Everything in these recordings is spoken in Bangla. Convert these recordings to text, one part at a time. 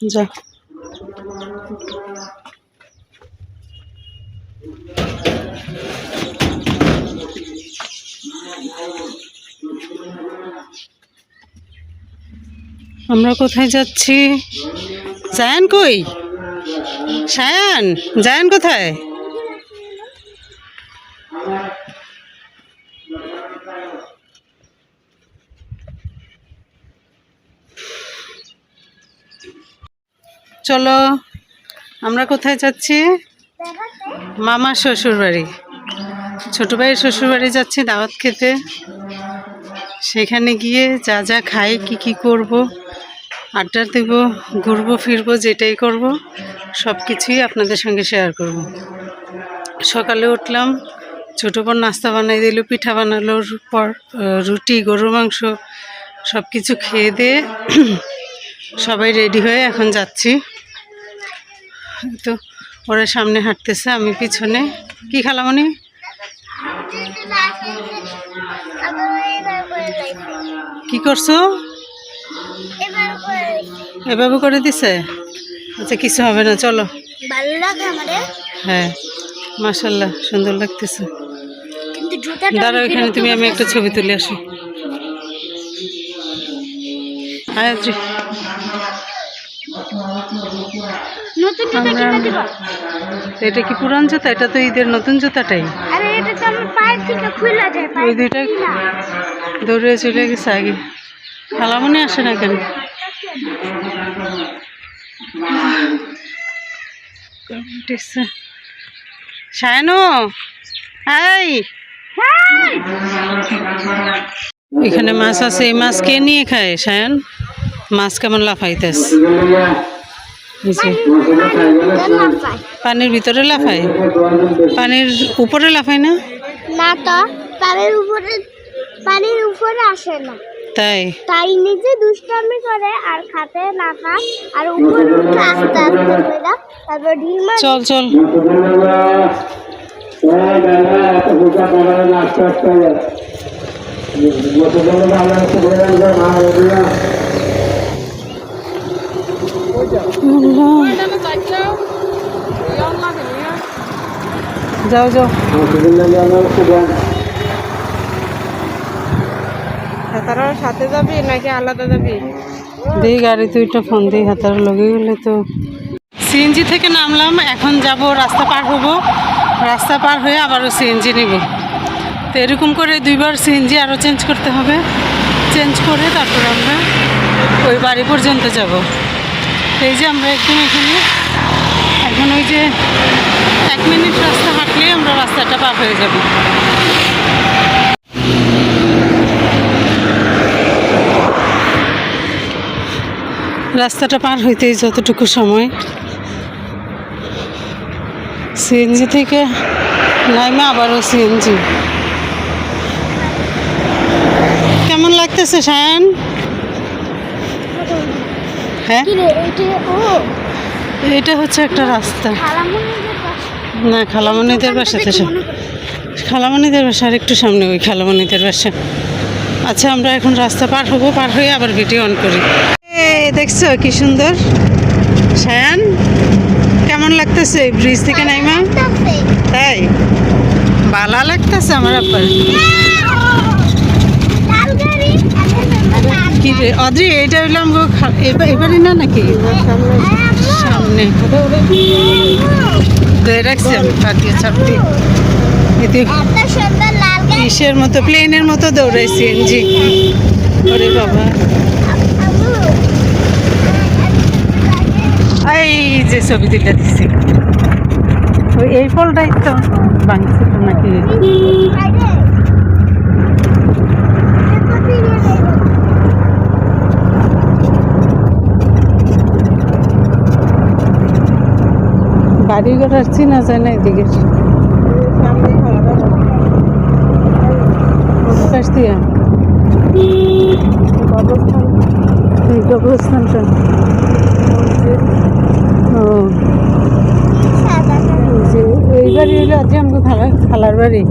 যা। আমরা কোথায় যাচ্ছি? জায়ান কই? সায়ান জায়ান কোথায়? চলো, আমরা কোথায় যাচ্ছি? মামা শ্বশুর বাড়ি ছোট ভাইয়ের শ্বশুর বাড়ি যাচ্ছি দাওয়াত খেতে। সেখানে গিয়ে যা যা খাই, কি কি করব, আড্ডা দেব, ঘুরবো, ফিরবো, যেটাই করব, সব কিছুই আপনাদের সঙ্গে শেয়ার করব। সকালে উঠলাম, ছোটো বোন নাস্তা বানাই দিল, পিঠা বানালোর পর রুটি, গরুর মাংস, সব কিছু খেয়ে দিয়ে সবাই রেডি হয়ে এখন যাচ্ছি। তো ওরা সামনে হাঁটতেছে, আমি পিছনে। কি খালামনি কি করছ? এভাবে করে দিছে? আচ্ছা কিছু হবে না, চলো। হ্যাঁ মাশাল্লাহ, সুন্দর লাগতেছে। দাঁড়াও এখানে, তুমি, আমি একটা ছবি তুলে আসি। হ্যাঁ আদ্রি, নতুন জুতা আমরা- কিনে দিবা তো এটা কি পুরান জুতা? এটা তো ঈদের নতুন জুতাটাই। আরে এটা তো আমার পায়ের থেকে খুলে যায় ওই দুইটা দৌড়ে চলে গেছে আগে। খালামনি আসে না কেন? সায়নো এই। এখানে মাছ আছে এই মাছ কে নিয়ে খায়? সায়ন মাছ কেমন লাফাইতেস পানির ভিতরে লাফায়? পানির উপরে লাফায় না? না তো পানির উপরে পানির উপরে আসে না। তাই? তাই নিজে দুষ্টামি করে আর খাতে না খায় আর উপরে উঠে আস্তে আস্তে তারপর ঢিল মার চল চল। যাও যাও। তারাও সাথে যাবি নাকি আলাদা যাবি? দিই গাড়ি দুইটা ফোন দিই হাতার লগে গেলে তো। সিএনজি থেকে নামলাম, এখন যাব রাস্তা পার হব। রাস্তা পার হয়ে আবারও সিএনজি নিব। তো এরকম করে দুইবার সিএনজি আরও চেঞ্জ করতে হবে। চেঞ্জ করে তারপর আমরা ওই বাড়ি পর্যন্ত যাব। এই যে আমরা একদম এখানে। এখন ওই যে এক মিনিট রাস্তা হাঁটলেই আমরা রাস্তাটা পার হয়ে যাব। রাস্তাটা পার হইতেই যতটুকু সময়। সিএনজি থেকে নাইমে আবারও সিএনজি। কেমন লাগতেছে, সায়ন? হ্যাঁ? এটা হচ্ছে একটা রাস্তা। না খালামণিদের বাসাতে সা- খালামণিদের বাসা আর একটু সামনে ওই খালামণিদের বাসা। আচ্ছা আমরা এখন রাস্তা পার হব পার হয়ে আবার ভিডিও অন করি। দেখছ কি সুন্দর? সায়ান কেমন লাগতেছে ব্রিজ থেকে নাইমা। তাই? বালা লাগতেছে আমার আব্বার লাল গাড়ি আর এটা লাল কি রে অদ্রি এইটা হইল আমগো খা- এবা- এবারই না নাকি? সামনে। ধরে রাখছি আমি পাটিয়ে গাড়ি ইসের মতো, প্লেনের মতো দৌড়াইছি, এনজি। ওরে বাবা। এই যে ছবি তুলে দিছি। এই ফলটাই তো ভাঙছিল নাকি আরে। দেখো কি রে দেখো। ঘর আর চিনা যায় না এদিকে। কবরস্থানটা ও এই বাড়ি হইল আজ আমাকে খালা খালার বাড়ি।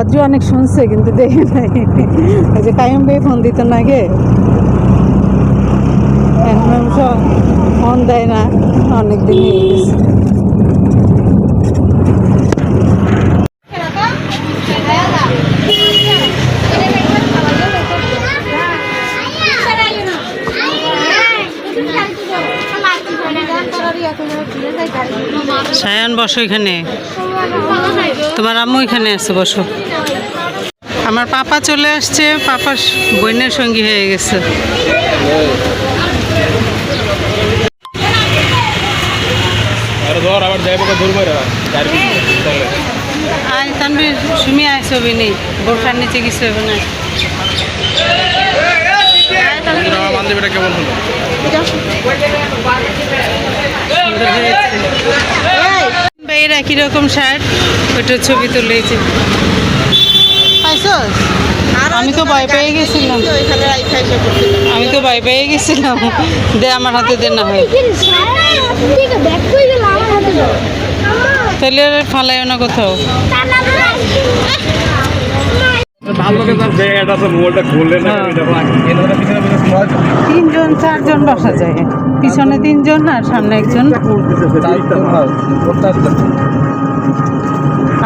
অদ্রি অনেক শুনছে, কিন্তু দেখে নাই। যে কায়ম ভাই ফোন দিত না আগে এখন আমি সব অনেক দিন হয়ে বসো এখানে। তোমার আম্মু এখানে আছে, বসো। আমার পাপা চলে আসছে, পাপার বোনের সঙ্গী হয়ে গেছে। আরে ধর আবার যাইবো তানবীর সুমি নিচে কিছু হবে না বান্ধবীটা কেমন হলো? সুন্দর ভাইয়ের একই রকম শার্ট ওইটার ছবি তুলেছি আমি তো ভয় পেয়ে গেছিলাম। আমি তো ভয় পেয়ে গেছিলাম। দে আমার হাতে দে না হয়। তাহলে আর ফালাইও না কোথাও। সময় তিনজন চারজন বসা যায়। পিছনে তিনজন আর সামনে একজন।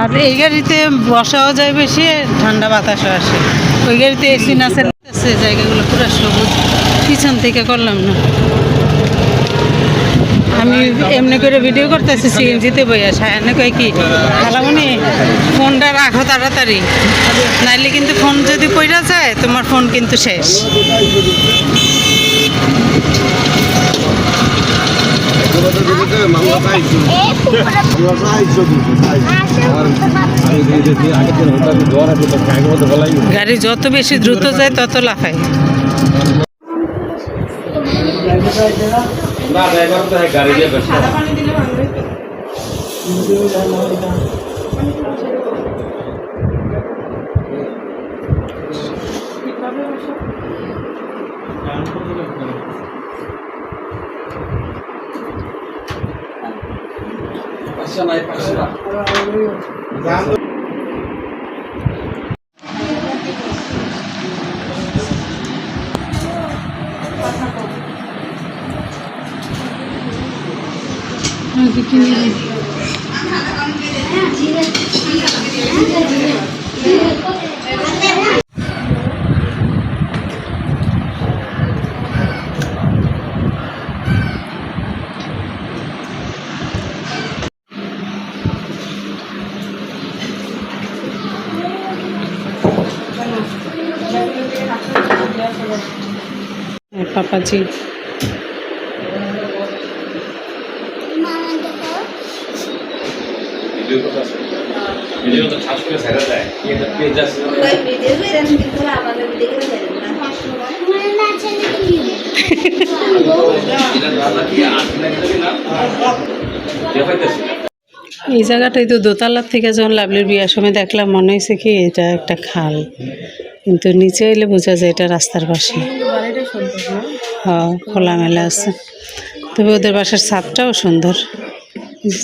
আর এই গাড়িতে বসাও যায় বেশি ঠান্ডা বাতাসও আসে। ওই গাড়িতে এসি না চালাতেছে জায়গাগুলো পুরো সবুজ। পিছন থেকে করলাম না। আমি এমনি করে ভিডিও করতেছি, সিএনজিতে বইয়া সায়ানে কয় কি খালামনি ফোনটা রাখো তাড়াতাড়ি। নাইলে কিন্তু ফোন যদি পইরা যায়, তোমার ফোন কিন্তু শেষ। গাড়ি যত বেশি দ্রুত যায়, তত লাফায়। না ড্রাইভার তো গাড়ি দিয়ে ব্যস্ত পাপাজি ভিডিও তো করে ছেড়ে দেয়। পেজ আছে? এই জায়গাটাই তো দোতলার থেকে যখন লাভলির বিয়ার সময় দেখলাম মনে হয়েছে কি এটা একটা খাল। কিন্তু নিচে এলে বোঝা যায় এটা রাস্তার পাশে। হ্যাঁ খোলামেলা আছে। তবে ওদের বাসার ছাদটাও সুন্দর।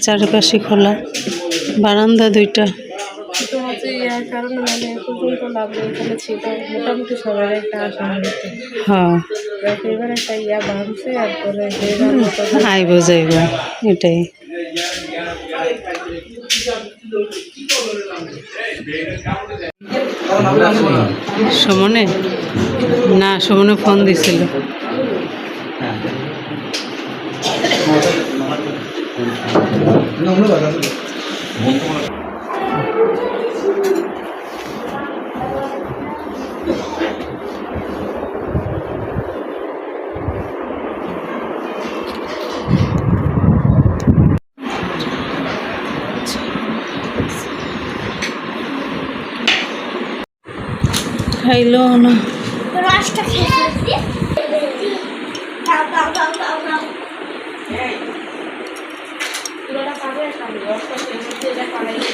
চারিপাশে খোলা বারান্দা দুইটা। মানে হ্যাঁ। ইয়া আইব যাইব এটাই। সুমনে? না সুমনে ফোন দিছিল। খাইলো না রসটা খেয়েছি খাই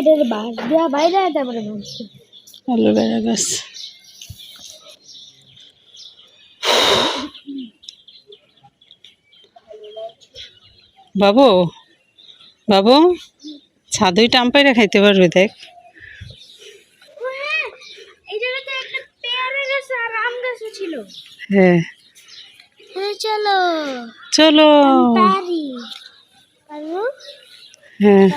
এটার বাস দেওয়া বাইরে তারপরে বলছি। বেড়া গাছ বাবু বাবু ছাদুই টাম্পাইরা খাইতে পারবে দেখ। হ্যাঁ। হ্যাঁ চলো। চলো। হ্যাঁ।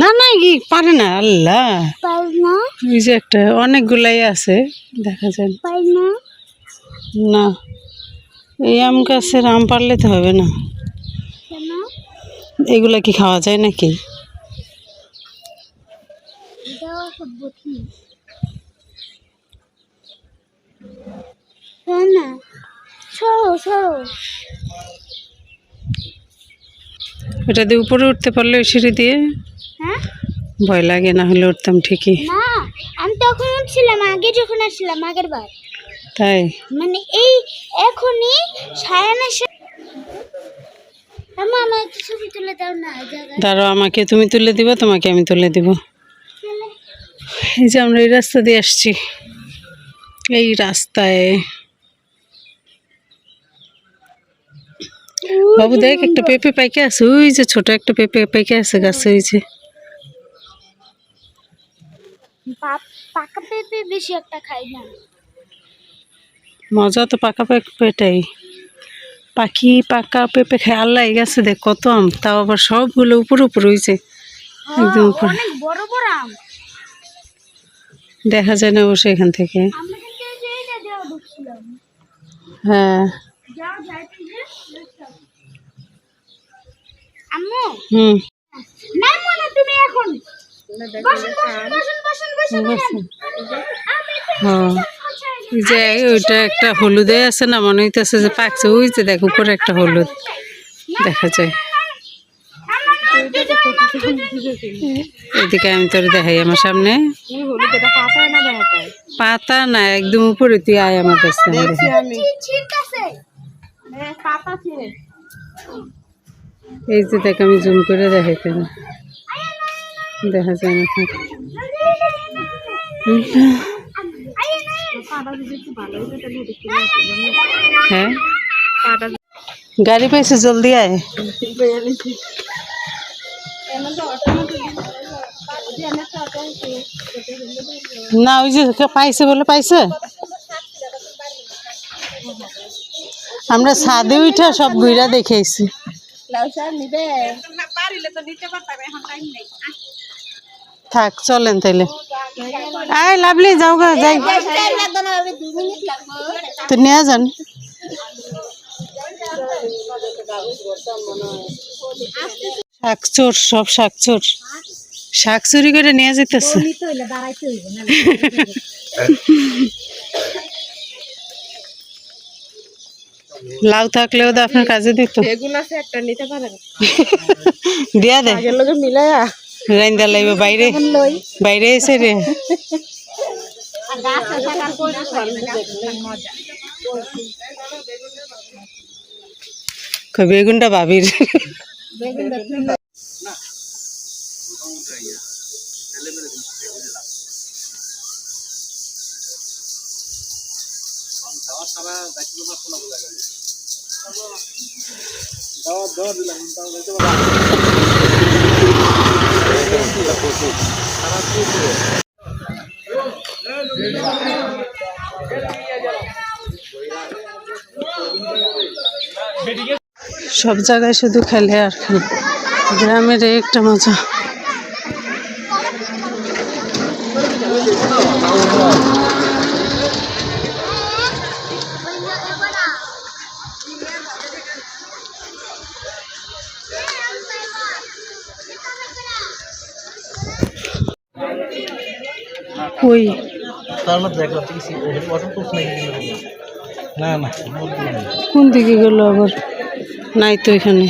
না না কি পারে না আল্লাহ। পারি না ওই যে একটা অনেকগুলাই আছে দেখা যায় না। এই আম গাছের আম পারলে তো হবে না। এগুলা কি খাওয়া যায় নাকি? হ্যাঁ ওটা দিয়ে উপরে উঠতে পারলে সিঁড়ি দিয়ে হ্যাঁ? ভয় লাগে না হলে উঠতাম ঠিকই। না আমি তখন উঠছিলাম আগে যখন আসছিলাম আগের বার। তাই? মানে এই এখনই সায়ানের দাঁড়ো আমাকে তুমি তুলে দিব তোমাকে আমি তুলে দিব। এই যে আমরা এই রাস্তা দিয়ে আসছি। এই রাস্তায়। বাবু দেখ একটা পেঁপে পাইকে আছে ওই যে ছোট একটা পেঁপে পাইকে আছে গাছে ওই যে। পাকা পেঁপে বেশি একটা খাই না। মজা তো পাকা পেঁপেটাই। পাখি পাকা পেঁপে খায় আল্লাহ গাছে দেখ কত আম তাও আবার সবগুলো উপর উপর হয়েছে একদম উপরে। বড় বড় আম। দেখা যায় না বসে এখান থেকে। হ্যাঁ। হুম। না তুমি এখন। বসুন বসুন বসুন হ্যাঁ। যে ওইটা একটা হলুদে আছে না মনে হইতেছে যে পাকছে। ওই যে দেখ উপরে একটা হলুদ দেখা যায়। এদিকে আমি তোর দেখাই আমার সামনে। পাতা না একদম উপরে তুই আয় আমার কাছে। ছিটকাছে এই যে দেখ আমি জুম করে দেখাইতে দেখা যায় না। থাক হ্যাঁ? গাড়ি পাইছে জলদি আয়। না, ওই যে পাইছে বলে পাইছে? আমরা ছাদে উঠা সব ঘুরা দেখেছি থাক, চলেন তাইলে। আয় লাভলি যাও গা যাই। তো নিয়ে যান। শাক চোর সব শাক চোর শাক চুরি করে নিয়ে যেতেছে। লাউ থাকলেও তো আপনার কাজে দিত। বেগুন আছে একটা নিতে পারেন। দিয়া দে। আগের লোকে মিলাইয়া। রাইন্দা লাইব বাইরে বাইরে এসে রে বেগুনটা ভাবির সব জায়গায় শুধু খেলে আর খেলে গ্রামের একটা মজা। ওই তার মধ্যে দেখলাম তুই কি ওয়াটার প্রুফ নাকি না না। কোন দিকে গেল আবার? নাই তো এখানে।